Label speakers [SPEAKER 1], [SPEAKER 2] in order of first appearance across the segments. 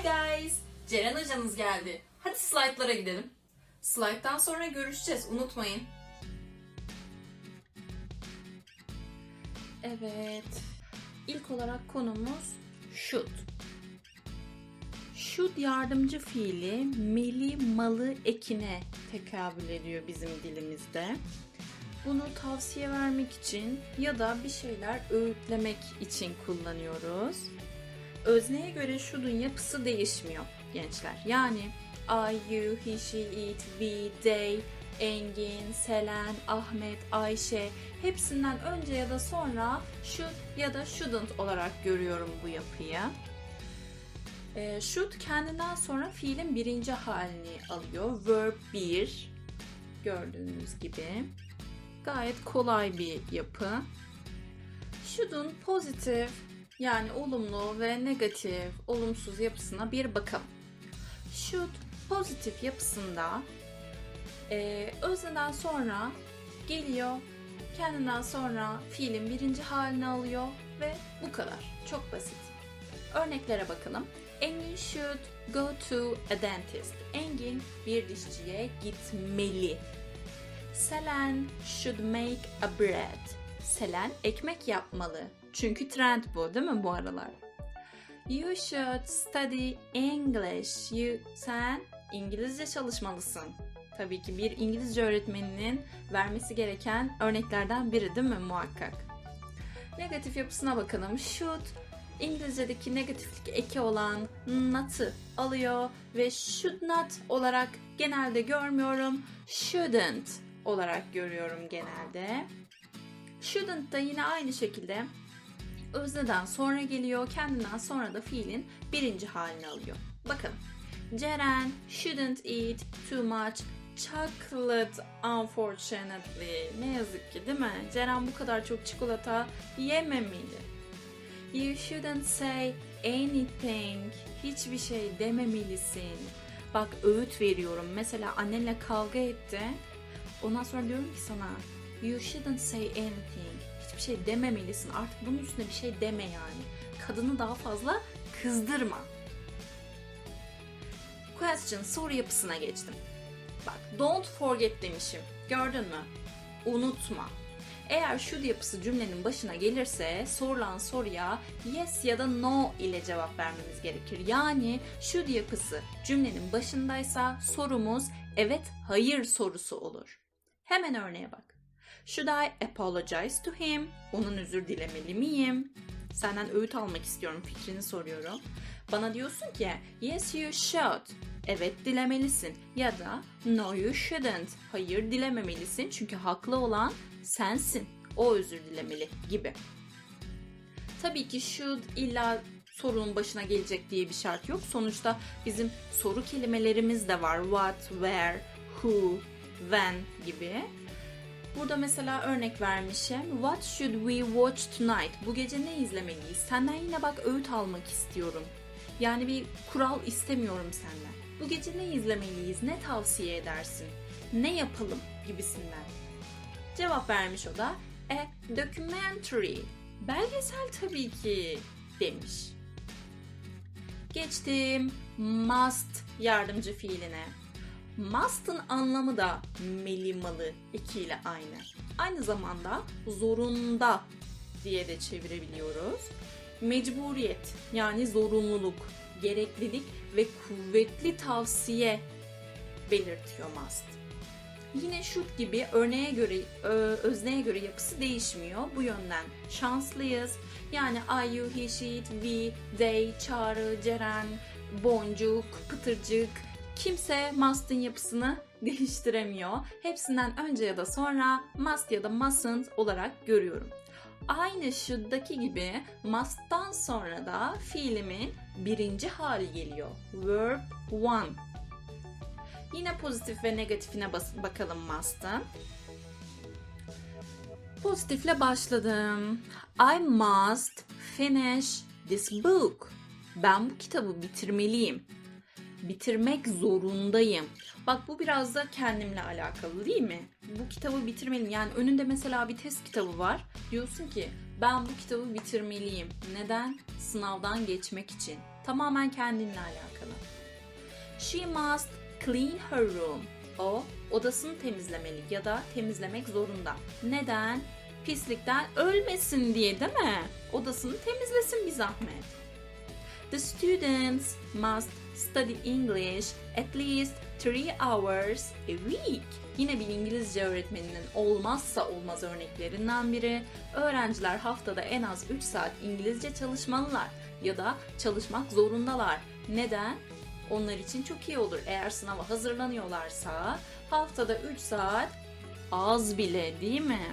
[SPEAKER 1] Hi guys! Ceren hocanız geldi. Hadi slaytlara gidelim. Slayttan sonra görüşeceğiz. Unutmayın. Evet. İlk olarak konumuz should. Should yardımcı fiili meli malı ekine tekabül ediyor bizim dilimizde. Bunu tavsiye vermek için ya da bir şeyler öğütlemek için kullanıyoruz. Özneye göre should'un yapısı değişmiyor gençler. Yani I, you, he, she, it, we, they, Engin, Selen, Ahmet, Ayşe hepsinden önce ya da sonra should ya da shouldn't olarak görüyorum bu yapıyı. E, should kendinden sonra fiilin birinci halini alıyor. Verb 1 gördüğünüz gibi. Gayet kolay bir yapı. Should'un pozitif yani olumlu ve negatif, olumsuz yapısına bir bakalım. Should pozitif yapısında e, özneden sonra geliyor, kendinden sonra fiilin birinci halini alıyor ve bu kadar. Çok basit. Örneklere bakalım. Engin should go to a dentist. Engin bir dişçiye gitmeli. Selen should make a bread. Selen ekmek yapmalı. Çünkü trend bu değil mi bu aralar? You should study English. You, sen İngilizce çalışmalısın. Tabii ki bir İngilizce öğretmeninin vermesi gereken örneklerden biri değil mi muhakkak? Negatif yapısına bakalım. Should İngilizce'deki negatiflik eki olan not'ı alıyor ve should not olarak genelde görmüyorum. Shouldn't olarak görüyorum genelde. Shouldn't da yine aynı şekilde özneden sonra geliyor, kendinden sonra da fiilin birinci halini alıyor. Bakın. Ceren shouldn't eat too much chocolate unfortunately. Ne yazık ki değil mi? Ceren bu kadar çok çikolata yememeli. You shouldn't say anything. Hiçbir şey dememelisin. Bak öğüt veriyorum. Mesela annenle kavga etti. Ondan sonra diyorum ki sana You shouldn't say anything. Hiçbir şey dememelisin. Artık bunun üstüne bir şey deme yani. Kadını daha fazla kızdırma. Question soru yapısına geçtim. Bak don't forget demişim. Gördün mü? Unutma. Eğer should yapısı cümlenin başına gelirse sorulan soruya yes ya da no ile cevap vermemiz gerekir. Yani should yapısı cümlenin başındaysa sorumuz evet hayır sorusu olur. Hemen örneğe bak. Should I apologize to him? Onun özür dilemeli miyim? Senden öğüt almak istiyorum fikrini soruyorum. Bana diyorsun ki yes you should. Evet dilemelisin. Ya da no you shouldn't. Hayır dilememelisin çünkü haklı olan sensin. O özür dilemeli gibi. Tabii ki should illa sorunun başına gelecek diye bir şart yok. Sonuçta bizim soru kelimelerimiz de var. What, where, who, when gibi. Burada mesela örnek vermişim. What should we watch tonight? Bu gece ne izlemeliyiz? Senden yine bak öğüt almak istiyorum. Yani bir kural istemiyorum senden. Bu gece ne izlemeliyiz? Ne tavsiye edersin? Ne yapalım gibisinden. Cevap vermiş o da e documentary. Belgesel tabii ki demiş. Geçtim must yardımcı fiiline. Must'ın anlamı da melimalı ekiyle aynı. Aynı zamanda zorunda diye de çevirebiliyoruz. Mecburiyet yani zorunluluk, gereklilik ve kuvvetli tavsiye belirtiyor must. Yine should gibi örneğe göre, özneye göre yapısı değişmiyor. Bu yönden şanslıyız. Yani I, you, he, she, it, we, they, Çağrı, Ceren, Boncuk, Pıtırcık, kimse must'ın yapısını değiştiremiyor. Hepsinden önce ya da sonra must ya da mustn't olarak görüyorum. Aynı should'daki gibi must'tan sonra da fiilimin birinci hali geliyor. Verb one. Yine pozitif ve negatifine bakalım must'ın. Pozitifle başladım. I must finish this book. Ben bu kitabı bitirmeliyim bitirmek zorundayım. Bak bu biraz da kendimle alakalı değil mi? Bu kitabı bitirmeliyim. Yani önünde mesela bir test kitabı var. Diyorsun ki ben bu kitabı bitirmeliyim. Neden? Sınavdan geçmek için. Tamamen kendinle alakalı. She must clean her room. O odasını temizlemeli ya da temizlemek zorunda. Neden? Pislikten ölmesin diye değil mi? Odasını temizlesin bir zahmet. The students must study English at least 3 hours a week. Yine bir İngilizce öğretmeninin olmazsa olmaz örneklerinden biri. Öğrenciler haftada en az 3 saat İngilizce çalışmalılar ya da çalışmak zorundalar. Neden? Onlar için çok iyi olur. Eğer sınava hazırlanıyorlarsa haftada 3 saat az bile değil mi?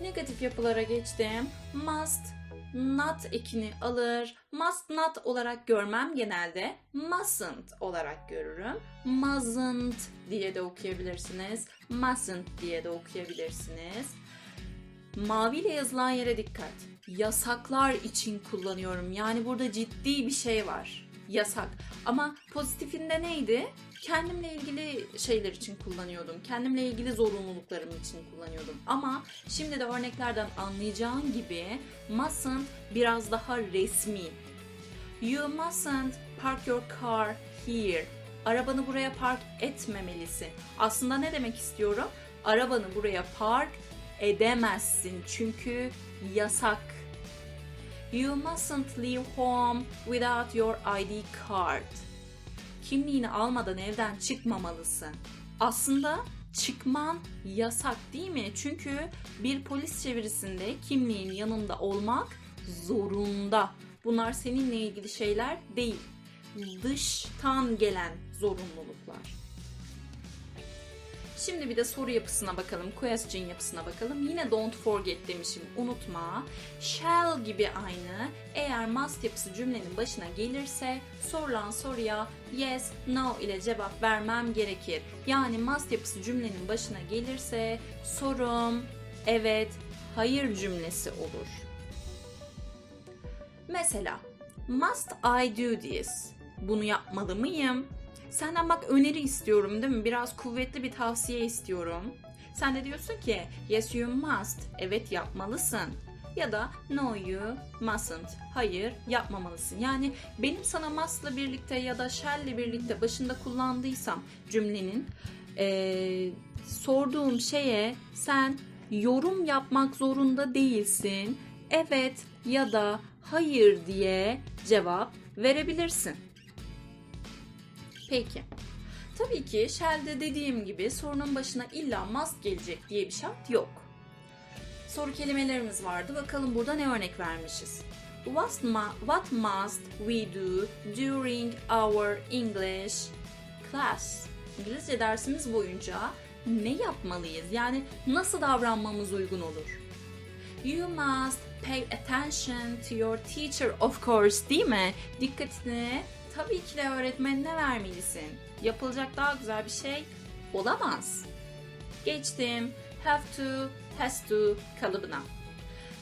[SPEAKER 1] Negatif yapılara geçtim. Must, not ekini alır. Must not olarak görmem genelde. Mustn't olarak görürüm. Mustn't diye de okuyabilirsiniz. Mustn't diye de okuyabilirsiniz. Maviyle yazılan yere dikkat. Yasaklar için kullanıyorum. Yani burada ciddi bir şey var. Yasak. Ama pozitifinde neydi? Kendimle ilgili şeyler için kullanıyordum. Kendimle ilgili zorunluluklarım için kullanıyordum. Ama şimdi de örneklerden anlayacağın gibi mustn't biraz daha resmi. You mustn't park your car here. Arabanı buraya park etmemelisin. Aslında ne demek istiyorum? Arabanı buraya park edemezsin çünkü yasak. You mustn't leave home without your ID card. Kimliğini almadan evden çıkmamalısın. Aslında çıkman yasak değil mi? Çünkü bir polis çevirisinde kimliğin yanında olmak zorunda. Bunlar seninle ilgili şeyler değil. Dıştan gelen zorunluluklar. Şimdi bir de soru yapısına bakalım, question yapısına bakalım. Yine don't forget demişim, unutma. Shall gibi aynı. Eğer must yapısı cümlenin başına gelirse sorulan soruya yes, no ile cevap vermem gerekir. Yani must yapısı cümlenin başına gelirse sorum evet, hayır cümlesi olur. Mesela must I do this? Bunu yapmalı mıyım? Senden bak öneri istiyorum değil mi? Biraz kuvvetli bir tavsiye istiyorum. Sen de diyorsun ki yes you must. Evet yapmalısın. Ya da no you mustn't. Hayır yapmamalısın. Yani benim sana must'la birlikte ya da shall'le birlikte başında kullandıysam cümlenin eee, sorduğum şeye sen yorum yapmak zorunda değilsin. Evet ya da hayır diye cevap verebilirsin. Peki. Tabii ki Shell'de dediğim gibi sorunun başına illa must gelecek diye bir şart yok. Soru kelimelerimiz vardı. Bakalım burada ne örnek vermişiz. What, what must we do during our English class? İngilizce dersimiz boyunca ne yapmalıyız? Yani nasıl davranmamız uygun olur? You must pay attention to your teacher of course değil mi? Dikkatini tabii ki de öğretmenine vermelisin. Yapılacak daha güzel bir şey olamaz. Geçtim. Have to, has to kalıbına.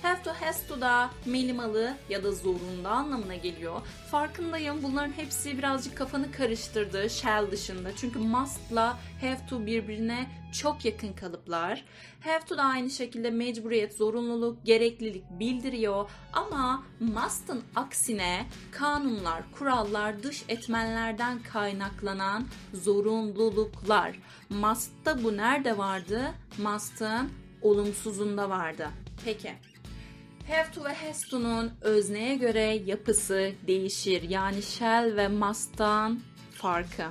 [SPEAKER 1] Have to, has to da melimalı ya da zorunda anlamına geliyor. Farkındayım bunların hepsi birazcık kafanı karıştırdı shall dışında. Çünkü must'la have to birbirine çok yakın kalıplar. Have to da aynı şekilde mecburiyet, zorunluluk, gereklilik bildiriyor. Ama must'ın aksine kanunlar, kurallar, dış etmenlerden kaynaklanan zorunluluklar. Must'ta bu nerede vardı? Must'ın olumsuzunda vardı. Peki. Have to ve has to'nun özneye göre yapısı değişir. Yani shall ve must'tan farkı.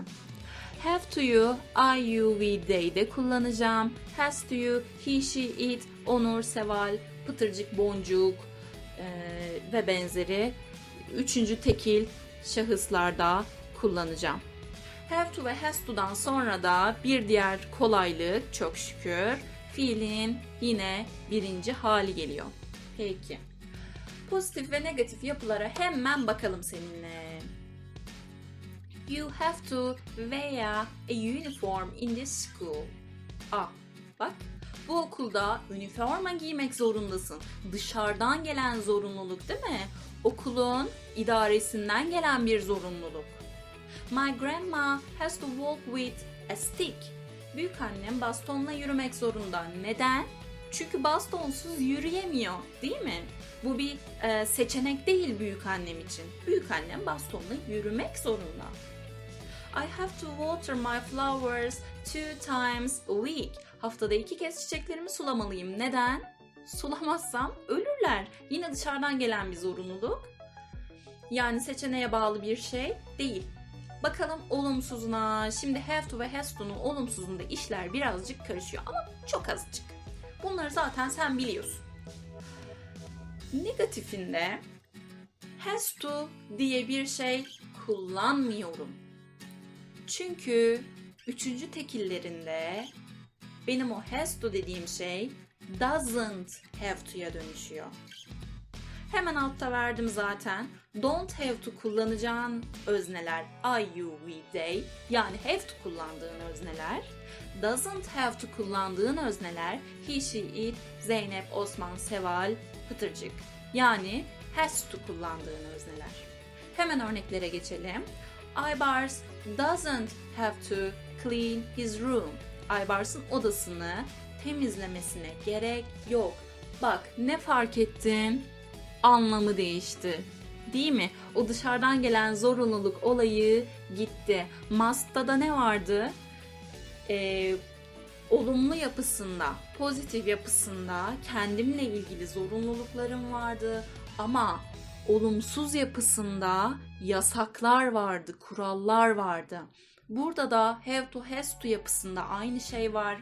[SPEAKER 1] Have to'yu I, you, we, they'de kullanacağım. Has to'yu he, she, it, onur, seval, pıtırcık, boncuk eee, ve benzeri üçüncü tekil şahıslarda kullanacağım. Have to ve has to'dan sonra da bir diğer kolaylık çok şükür fiilin yine birinci hali geliyor. Peki. Pozitif ve negatif yapılara hemen bakalım seninle. You have to wear a uniform in this school. Ah, bak. Bu okulda üniforma giymek zorundasın. Dışarıdan gelen zorunluluk değil mi? Okulun idaresinden gelen bir zorunluluk. My grandma has to walk with a stick. Büyük annem bastonla yürümek zorunda. Neden? Çünkü bastonsuz yürüyemiyor değil mi? Bu bir e, seçenek değil büyük annem için. Büyük annem bastonla yürümek zorunda. I have to water my flowers two times a week. Haftada iki kez çiçeklerimi sulamalıyım. Neden? Sulamazsam ölürler. Yine dışarıdan gelen bir zorunluluk. Yani seçeneğe bağlı bir şey değil. Bakalım olumsuzuna. Şimdi have to ve has to'nun olumsuzunda işler birazcık karışıyor ama çok azıcık. Bunları zaten sen biliyorsun. Negatifinde has to diye bir şey kullanmıyorum. Çünkü üçüncü tekillerinde benim o has to dediğim şey doesn't have to'ya dönüşüyor. Hemen altta verdim zaten. Don't have to kullanacağın özneler I, you, we, they yani have to kullandığın özneler. Doesn't have to kullandığın özneler he, she, it, Zeynep, Osman, Seval, Pıtırcık. Yani has to kullandığın özneler. Hemen örneklere geçelim. Aybars doesn't have to clean his room. Aybars'ın odasını temizlemesine gerek yok. Bak ne fark ettin? Anlamı değişti. Değil mi? O dışarıdan gelen zorunluluk olayı gitti. Must'ta da ne vardı? Ee, olumlu yapısında, pozitif yapısında kendimle ilgili zorunluluklarım vardı ama olumsuz yapısında yasaklar vardı, kurallar vardı. Burada da have to has to yapısında aynı şey var.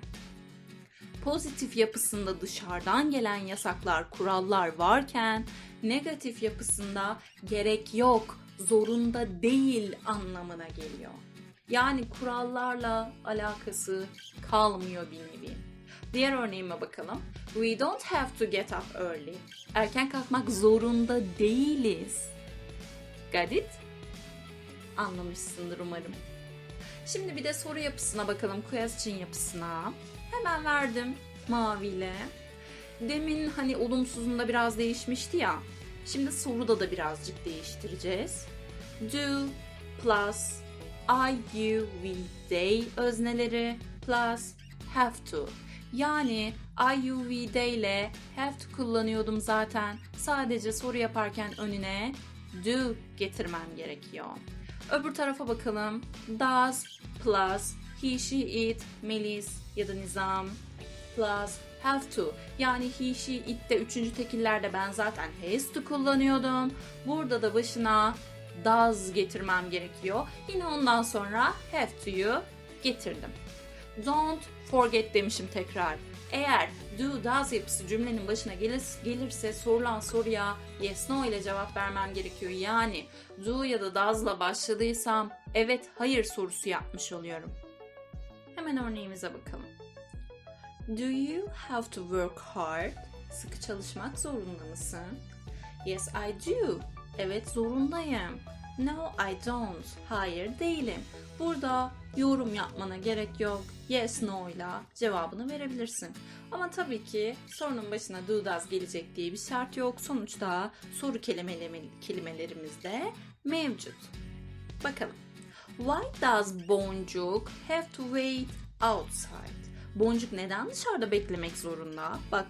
[SPEAKER 1] Pozitif yapısında dışarıdan gelen yasaklar, kurallar varken negatif yapısında gerek yok, zorunda değil anlamına geliyor. Yani kurallarla alakası kalmıyor bir nevi. Diğer örneğime bakalım. We don't have to get up early. Erken kalkmak zorunda değiliz. Got it? Anlamışsındır umarım. Şimdi bir de soru yapısına bakalım. Question yapısına. Hemen verdim maviyle. Demin hani olumsuzunda biraz değişmişti ya. Şimdi soruda da birazcık değiştireceğiz. Do plus I, you, we, they özneleri plus have to. Yani I, you, we, they ile have to kullanıyordum zaten. Sadece soru yaparken önüne do getirmem gerekiyor. Öbür tarafa bakalım. Does plus he, she, it, Melis ya da Nizam plus have to. Yani he, she, it'te üçüncü tekillerde ben zaten has to kullanıyordum. Burada da başına does getirmem gerekiyor. Yine ondan sonra have to'yu getirdim. Don't forget demişim tekrar. Eğer do, does yapısı cümlenin başına gelir, gelirse sorulan soruya yes, no ile cevap vermem gerekiyor. Yani do ya da does'la başladıysam evet, hayır sorusu yapmış oluyorum. Hemen örneğimize bakalım. Do you have to work hard? Sıkı çalışmak zorunda mısın? Yes, I do. Evet, zorundayım. No, I don't. Hayır, değilim. Burada yorum yapmana gerek yok. Yes, no ile cevabını verebilirsin. Ama tabii ki sorunun başına do does gelecek diye bir şart yok. Sonuçta soru kelimele- kelimelerimiz de mevcut. Bakalım. Why does Boncuk have to wait outside? Boncuk neden dışarıda beklemek zorunda? Bak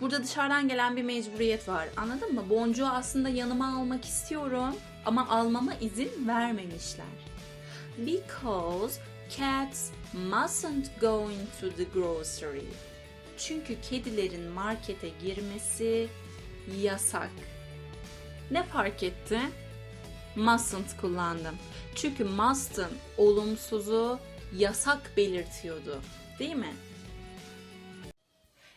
[SPEAKER 1] Burada dışarıdan gelen bir mecburiyet var. Anladın mı? Boncuğu aslında yanıma almak istiyorum ama almama izin vermemişler. Because cats mustn't go into the grocery. Çünkü kedilerin markete girmesi yasak. Ne fark etti? Mustn't kullandım. Çünkü must'ın olumsuzu yasak belirtiyordu. Değil mi?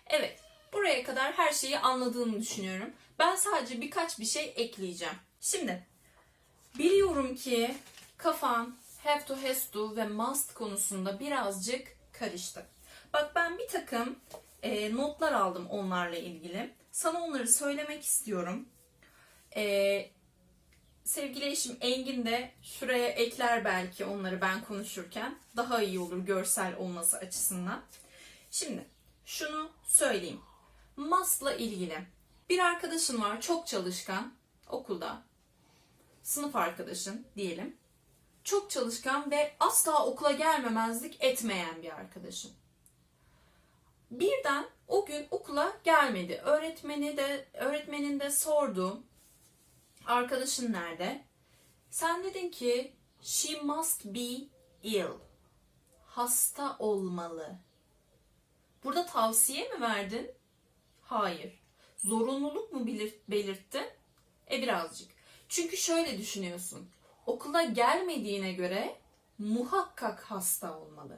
[SPEAKER 1] Evet, buraya kadar her şeyi anladığını düşünüyorum. Ben sadece birkaç bir şey ekleyeceğim. Şimdi, biliyorum ki kafan have to, has to ve must konusunda birazcık karıştı. Bak ben bir takım e, notlar aldım onlarla ilgili. Sana onları söylemek istiyorum. E, sevgili eşim Engin de şuraya ekler belki onları ben konuşurken. Daha iyi olur görsel olması açısından. Şimdi şunu söyleyeyim. Must'la ilgili. Bir arkadaşın var çok çalışkan okulda. Sınıf arkadaşın diyelim. Çok çalışkan ve asla okula gelmemezlik etmeyen bir arkadaşın. Birden o gün okula gelmedi. Öğretmeni de öğretmenin de sordu. Arkadaşın nerede? Sen dedin ki she must be ill. Hasta olmalı. Burada tavsiye mi verdin? Hayır. Zorunluluk mu belir- belirttin? E birazcık. Çünkü şöyle düşünüyorsun. Okula gelmediğine göre muhakkak hasta olmalı.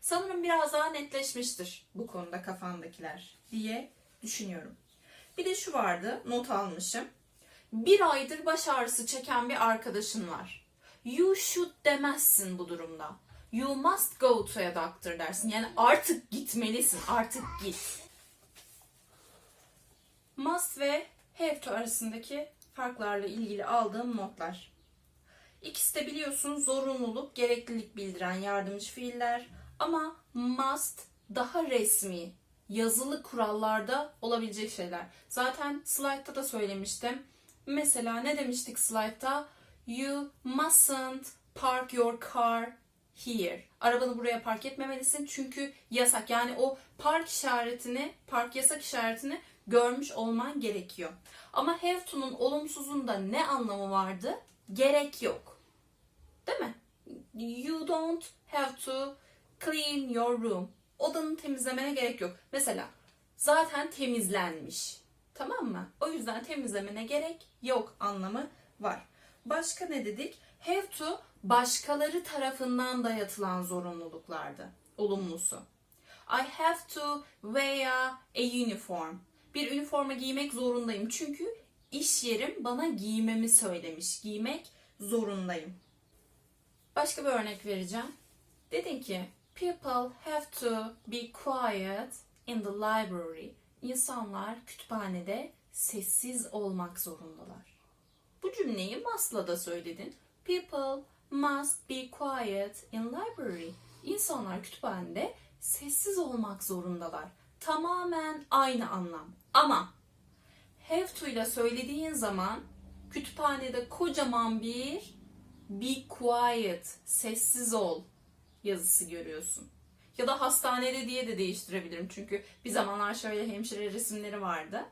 [SPEAKER 1] Sanırım biraz daha netleşmiştir bu konuda kafandakiler diye düşünüyorum. Bir de şu vardı, not almışım. Bir aydır baş ağrısı çeken bir arkadaşın var. You should demezsin bu durumda. You must go to a doctor dersin. Yani artık gitmelisin, artık git. Must ve have to arasındaki farklarla ilgili aldığım notlar. İkisi de biliyorsun zorunluluk, gereklilik bildiren yardımcı fiiller ama must daha resmi, yazılı kurallarda olabilecek şeyler. Zaten slide'da da söylemiştim. Mesela ne demiştik slide'da? You mustn't park your car here. Arabanı buraya park etmemelisin çünkü yasak. Yani o park işaretini, park yasak işaretini görmüş olman gerekiyor. Ama have to'nun olumsuzunda ne anlamı vardı? Gerek yok. Değil mi? You don't have to clean your room. Odanı temizlemene gerek yok. Mesela zaten temizlenmiş. Tamam mı? O yüzden temizlemene gerek yok anlamı var. Başka ne dedik? Have to başkaları tarafından dayatılan zorunluluklardı. Olumlusu. I have to wear a uniform. Bir üniforma giymek zorundayım. Çünkü iş yerim bana giymemi söylemiş. Giymek zorundayım. Başka bir örnek vereceğim. Dedin ki people have to be quiet in the library. İnsanlar kütüphanede sessiz olmak zorundalar. Bu cümleyi must'la da söyledin. People must be quiet in library. İnsanlar kütüphanede sessiz olmak zorundalar. Tamamen aynı anlam. Ama have to ile söylediğin zaman kütüphanede kocaman bir be quiet, sessiz ol yazısı görüyorsun. Ya da hastanede diye de değiştirebilirim. Çünkü bir zamanlar şöyle hemşire resimleri vardı.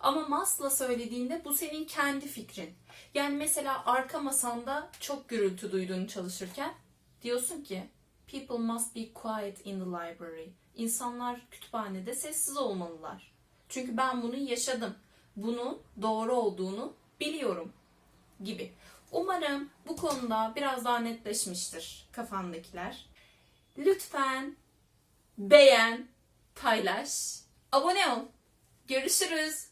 [SPEAKER 1] Ama must'la söylediğinde bu senin kendi fikrin. Yani mesela arka masanda çok gürültü duyduğunu çalışırken diyorsun ki people must be quiet in the library. İnsanlar kütüphanede sessiz olmalılar. Çünkü ben bunu yaşadım. Bunun doğru olduğunu biliyorum gibi. Umarım bu konuda biraz daha netleşmiştir kafandakiler. Lütfen beğen, paylaş, abone ol. Görüşürüz.